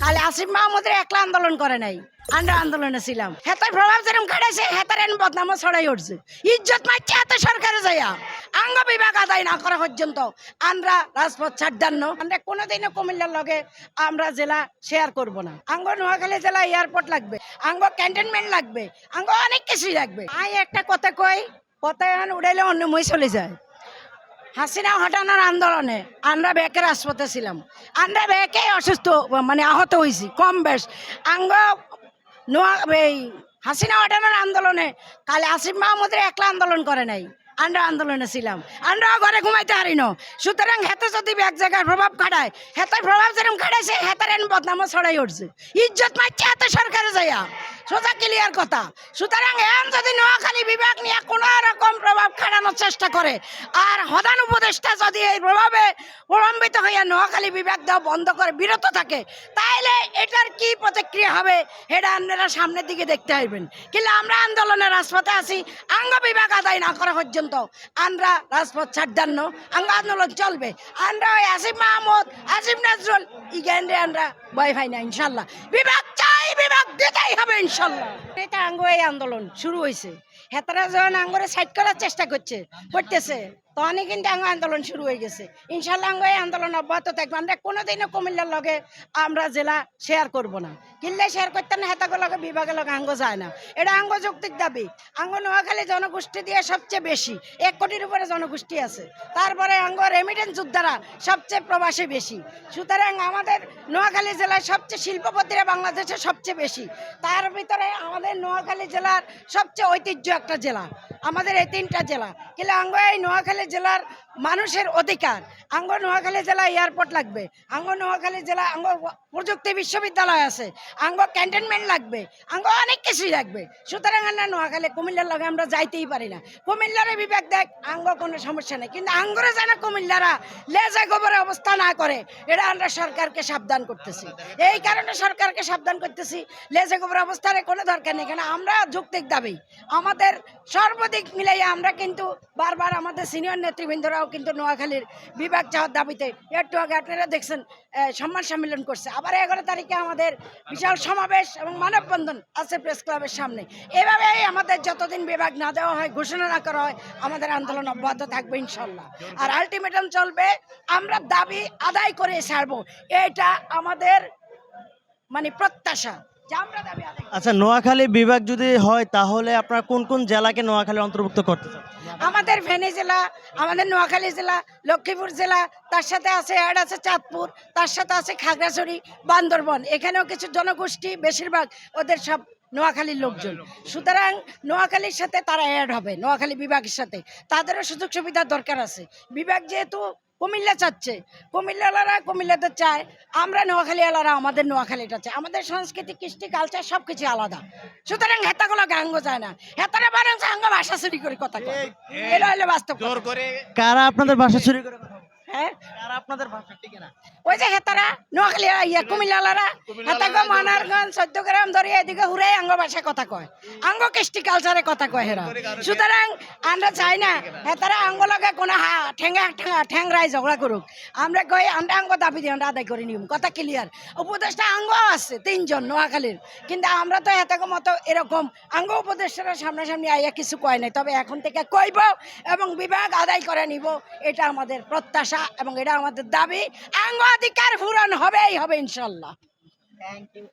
খালি আসিফ মাহমুদের একলা আন্দোলন করে নাই। আমরা আন্দোলনে ছিলাম। হেতার প্রভাব যেরকম খাটাইছে হেতার এন বদনামও ছড়াই উঠছে। ইজ্জত মাইছে এত সরকারে যাইয়া। আঙ্গ বিভাগ আদায় না করা পর্যন্ত আমরা রাজপথ ছাড়দান্ন আমরা কোনোদিনও কুমিল্লার লগে আমরা জেলা শেয়ার করব না। আঙ্গ নোয়াখালী জেলা এয়ারপোর্ট লাগবে। আঙ্গ ক্যান্টনমেন্ট লাগবে। আঙ্গ অনেক কিছুই লাগবে। আই একটা কথা কই কথা উড়াইলে অন্য মই চলে যায়। হাসিনা হটানোর আন্দোলনে আমরা ব্যাকের হাসপাতালে ছিলাম। আমরা ব্যাকে অসুস্থ মানে আহত হয়েছি কম বেশ। আঙ্গ এই হাসিনা হটানোর আন্দোলনে কালে আসিফ মাহমুদের একলা আন্দোলন করে নাই। আমরা আন্দোলনে ছিলাম। আমরা ঘরে ঘুমাইতে পারি না। সুতরাং হেতে যদি এক জায়গায় প্রভাব খাটায়, হেতার প্রভাব যেরকম খাটাইছে হেতার এন বদনামও ছড়াই উঠছে। ইজ্জত মারছে এত সরকারে যাইয়া। সোজা ক্লিয়ার কথা। সুতরাং এখন যদি নোয়াখালী বিভাগ নিয়ে কোনো রকম প্রভাব খাটানোর চেষ্টা করে, আর হদান উপদেষ্টা যদি এই প্রভাবে প্রলম্বিত হইয়া নোয়াখালী বিভাগ দেওয়া বন্ধ করে বিরত থাকে তাহলে এটার কি প্রতিক্রিয়া হবে এটা আপনারা সামনের দিকে দেখতে আসবেন কিন্তু আমরা আন্দোলনের রাজপথে আছি, আঙ্গ বিভাগ আদায় না করা পর্যন্ত আমরা রাজপথ ছাড়দান্ন আঙ্গ আন্দোলন চলবে। আমরা ওই আসিফ মাহমুদ, আসিফ নাজরুল ইগেন্ডে আমরা ভয় পাই না, ইনশাল্লাহ। বিভাগ ইনশাল্লাহ। এটা আঙ্গ আন্দোলন শুরু হয়েছে হেতারা যখন আঙ্গরে সাইড করার চেষ্টা করছে করতেছে তখনই কিন্তু আঙ্গ আন্দোলন শুরু হয়ে গেছে। ইনশাল্লাহ আঙ্গ আন্দোলন অব্যাহত থাকবে। আমরা কোনোদিনও কুমিল্লার লগে আমরা জেলা শেয়ার করব না। কিনলে শেয়ার করতে না হেতাগুলো লগে বিভাগের লগে আঙ্গ যায় না। এটা আঙ্গ যৌক্তিক দাবি। আঙ্গ নোয়াখালী জনগোষ্ঠী দিয়ে সবচেয়ে বেশি, এক কোটির উপরে জনগোষ্ঠী আছে। তারপরে আঙ্গ রেমিটেন্স যোদ্ধারা সবচেয়ে প্রবাসী বেশি। সুতরাং আমাদের নোয়াখালী জেলায় সবচেয়ে শিল্পপতিরা বাংলাদেশে সবচেয়ে বেশি। তার ভিতরে আমাদের নোয়াখালী জেলার সবচেয়ে ঐতিহ্য একটা জেলা। আমাদের এই তিনটা জেলা। কিন্তু আঙ্গ এই নোয়াখালী জেলার মানুষের অধিকার। আঙ্গ নোয়াখালী জেলা এয়ারপোর্ট লাগবে। আঙ্গ নোয়াখালী জেলা আঙ্গ প্রযুক্তি বিশ্ববিদ্যালয় আছে। আঙ্গ ক্যান্টনমেন্ট লাগবে। আঙ্গ অনেক কিছুই লাগবে। সুতরাং আমরা নোয়াখালী, কুমিল্লার লগে আমরা যাইতেই পারি না। কুমিল্লারে বিবেক দেখ, আঙ্গ কোনো সমস্যা নেই। কিন্তু আঙ্গরে যেন কুমিল্লারা লেজে গোবরে অবস্থা না করে, এটা আমরা সরকারকে সাবধান করতেছি। এই কারণে সরকারকে সাবধান করতেছি, লেজে গোবরে অবস্থার কোনো দরকার নেই। কেন, আমরা যৌক্তিক দাবি। আমাদের সর্বদিক মিলাই আমরা কিন্তু বারবার আমাদের সিনিয়র নেতৃবৃন্দরাও কিন্তু নোয়াখালীর বিভাগ চাওয়ার দাবিতে একটু আগে আপনারা দেখছেন সম্মান সম্মেলন করছে। আবার এগারো তারিখে আমাদের বিশাল সমাবেশ এবং মানববন্ধন আছে প্রেস ক্লাবের সামনে। এভাবেই আমাদের যতদিন বিভাগ না দেওয়া হয়, ঘোষণা না করা হয়, আমাদের আন্দোলন অব্যাহত থাকবে ইনশাল্লাহ। আর আলটিমেটাম চলবে, আমরা দাবি আদায় করে ছাড়বো। এটা আমাদের মানে প্রত্যাশা। আচ্ছা নোয়াখালী বিভাগ যদি হয় তাহলে আপনার কোন কোন জেলাকে নোয়াখালী অন্তর্ভুক্ত করতে চান? আমাদের ফেনী জেলা আমাদের নোয়াখালী জেলা লক্ষ্মীপুর জেলা তার সাথে আছে অ্যাড আছে চাঁদপুর তার সাথে আছে খাগড়াছড়ি বান্দরবন। এখানেও কিছু জনগোষ্ঠী বেশিরভাগ ওদের সব নোয়াখালীর লোকজন। সুতরাং নোয়াখালীর সাথে তারা অ্যাড হবে নোয়াখালী বিভাগের সাথে। তাদেরও সুযোগ সুবিধার দরকার আছে। বিভাগ যেহেতু কুমিল্লা চাচ্ছে। কুমিল্লালারা কুমিল্লাতে চায় আমরা নোয়াখালী আলারা আমাদের নোয়াখালীটা চায় আমাদের সংস্কৃতি কৃষ্টি কালচার সব কিছু আলাদা। সুতরাং হেতাগুলো গাঙ্গ যায় না। হেতারা বরং আঙ্গ ভাষা চুরি করে কথা এলো এটা হলো বাস্তব করে কারা আপনাদের ভাষা চুরি করে? হ্যাঁ? কারা আপনাদের ভাষা ঠিক ওই যে হেতারা নোয়াখালী ইয়া কুমিল্লালারা হেতাগো মানারগঞ্জ চোদ্দগ্রাম ধরে এদিকে হুরে আঙ্গ ভাষায় কথা কয়। আঙ্গ কৃষ্টি কালচারে কথা কয় হেরা। সুতরাং আমরা চাই না হেতারা আঙ্গ লগে কোনো হা ঠেঙ্গা ঠেঙ্গা ঝগড়া করুক। আমরা কই আমরা আঙ্গ দাবি দিয়ে আমরা আদায় করে নিব কথা ক্লিয়ার উপদেষ্টা আঙ্গ আছে তিনজন নোয়াখালীর। কিন্তু আমরা তো হেতাগো মতো এরকম আঙ্গ উপদেষ্টারা সামনাসামনি আইয়া কিছু কয় নাই। তবে এখন থেকে কইব এবং বিভাগ আদায় করে নিব এটা আমাদের প্রত্যাশা। এবং এটা আমাদের দাবি। আঙ্গ অধিকার পূরণ হবেই হবে ইনশাল্লাহ। Thank you